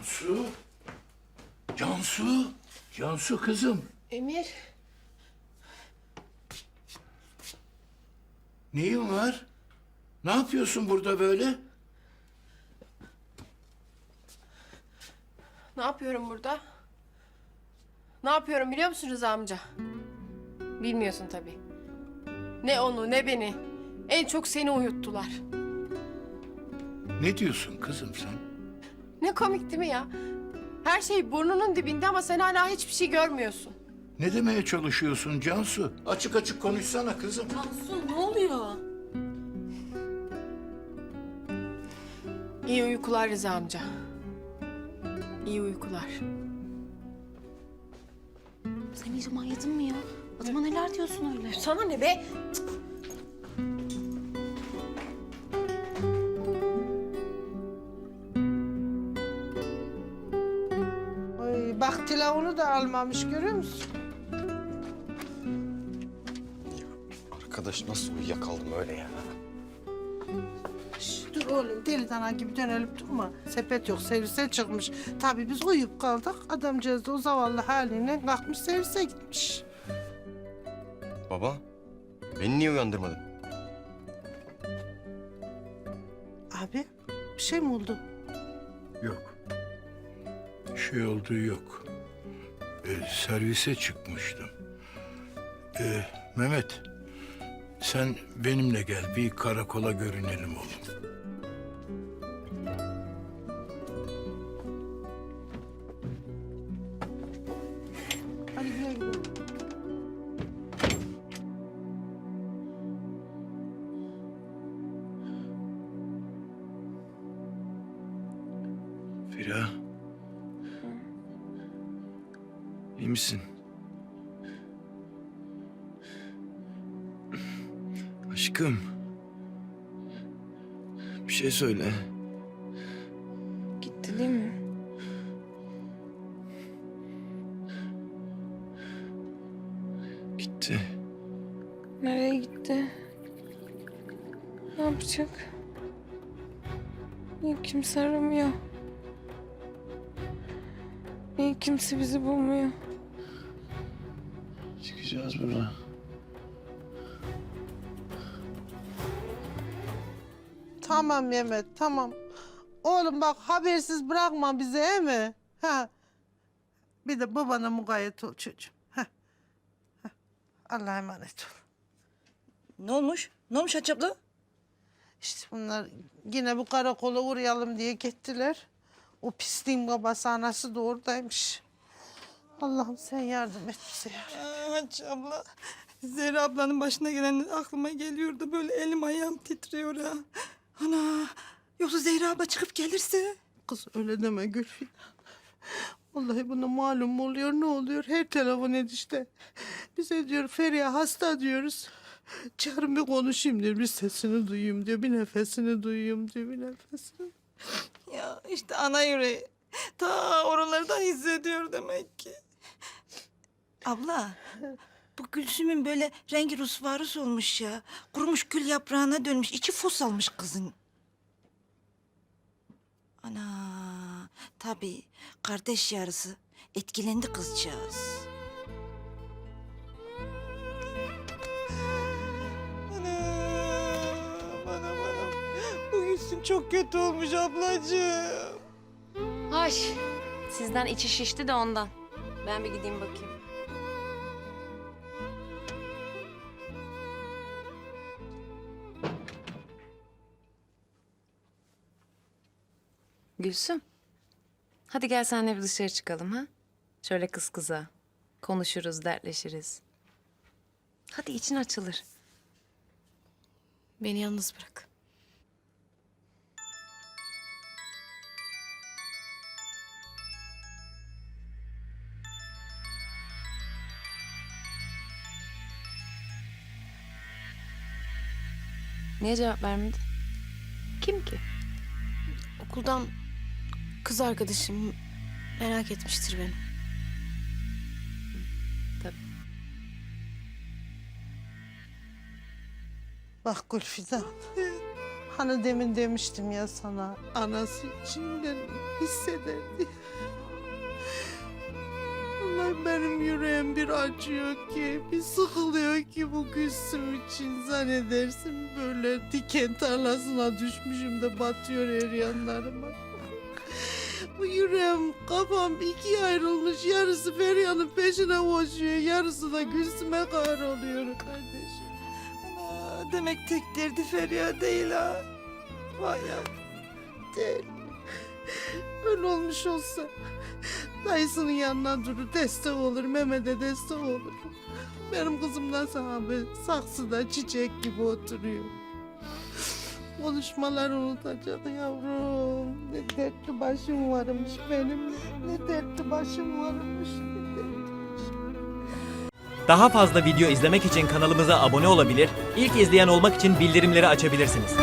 Cansu? Cansu? Cansu kızım. Emir. Neyin var? Ne yapıyorsun burada böyle? Ne yapıyorum burada? Ne yapıyorum biliyor musun Rıza amca? Bilmiyorsun tabii. Ne onu ne beni. En çok seni uyuttular. Ne diyorsun kızım sen? Ne komik değil mi ya? Her şey burnunun dibinde ama sen hala hiçbir şey görmüyorsun. Ne demeye çalışıyorsun Cansu? Açık açık konuşsana kızım. Cansu ne oluyor? İyi uykular Rıza amca. İyi uykular. Sen iyice manyadın mı ya? Adama neler diyorsun öyle? Sana ne be? Ay, bak pilavını da almamış görüyor musun? Arkadaş nasıl uyuyakaldım öyle ya? Şş, dur oğlum deli dana gibi dönelip durma. Sepet yok servise çıkmış. Tabii biz uyuyup kaldık. Adamcağız da o zavallı haline kalkmış servise gitmiş. Baba, beni niye uyandırmadın? Abi bir şey mi oldu? Yok. Şey olduğu yok. Ee, servise çıkmıştım. Ee, Mehmet, sen benimle gel. Bir karakola görünelim oğlum. Feriha. İyi misin? Aşkım. Bir şey söyle. Gitti değil mi? Gitti. Nereye gitti? Ne yapacak? Niye kimse aramıyor? Niye kimse bizi bulmuyor? Çıkacağız buradan. Tamam Mehmet tamam. Oğlum bak habersiz bırakma bizi he mi? Ha. Bir de babana mukayyet ol çocuğum. Ha. Ha. Allah'a emanet ol. Ne olmuş? Ne olmuş Hatice abla? İşte bunlar yine bu karakola uğrayalım diye gittiler. O pisliğin babası anası da oradaymış. Allah'ım sen yardım et bize ya. Abla. Zehra ablanın başına gelen aklıma geliyor da böyle elim ayağım titriyor ha. Ana yoksa Zehra abla çıkıp gelirse? Kız öyle deme Gülfin. Vallahi buna malum oluyor ne oluyor her telefon edişte. Bize diyor Feriha hasta diyoruz. Çağırın bir konuşayım diyor bir sesini duyayım diyor bir nefesini duyayım diyor bir nefesini. Ya işte ana yüreği ta oralardan hissediyor demek ki. Abla bu Gülsüm'ün böyle rengi rusvarus olmuş ya. Kurumuş gül yaprağına dönmüş. içi fos almış kızın. Ana tabii kardeş yarısı etkilendi kızcağız. Gülsüm çok kötü olmuş ablacığım. Ay sizden içi şişti de ondan. Ben bir gideyim bakayım. Gülsüm. Hadi gel senle bir dışarı çıkalım ha. Şöyle kız kıza. Konuşuruz, dertleşiriz. Hadi için açılır. Beni yalnız bırak. Niye cevap vermedin? Kim ki? Okuldan kız arkadaşım merak etmiştir beni. Bak Gülfidan. Hani demin demiştim ya sana anası içinden hisseder diye. Vallahi benim yüreğim bir acıyor ki, bir sıkılıyor ki bu Gülsüm için zannedersin böyle diken tarlasına düşmüşüm de batıyor her yanlarıma. Bu yüreğim, kafam ikiye ayrılmış. Yarısı Feriha'nın peşine koşuyor, yarısı da Gülsüm'e kahroluyor kardeşim. Ana, demek tek derdi Feriha değil ha. Vay ya. Değil. Öyle olmuş olsa dayısının yanına durur, destek olur, Mehmet'e destek olur. Benim kızımdan sana böyle saksıda çiçek gibi oturuyor. Konuşmalar unutacak yavrum. Ne dertli başım varmış benim. Ne dertli başım varmış. Daha fazla video izlemek için kanalımıza abone olabilir, ilk izleyen olmak için bildirimleri açabilirsiniz.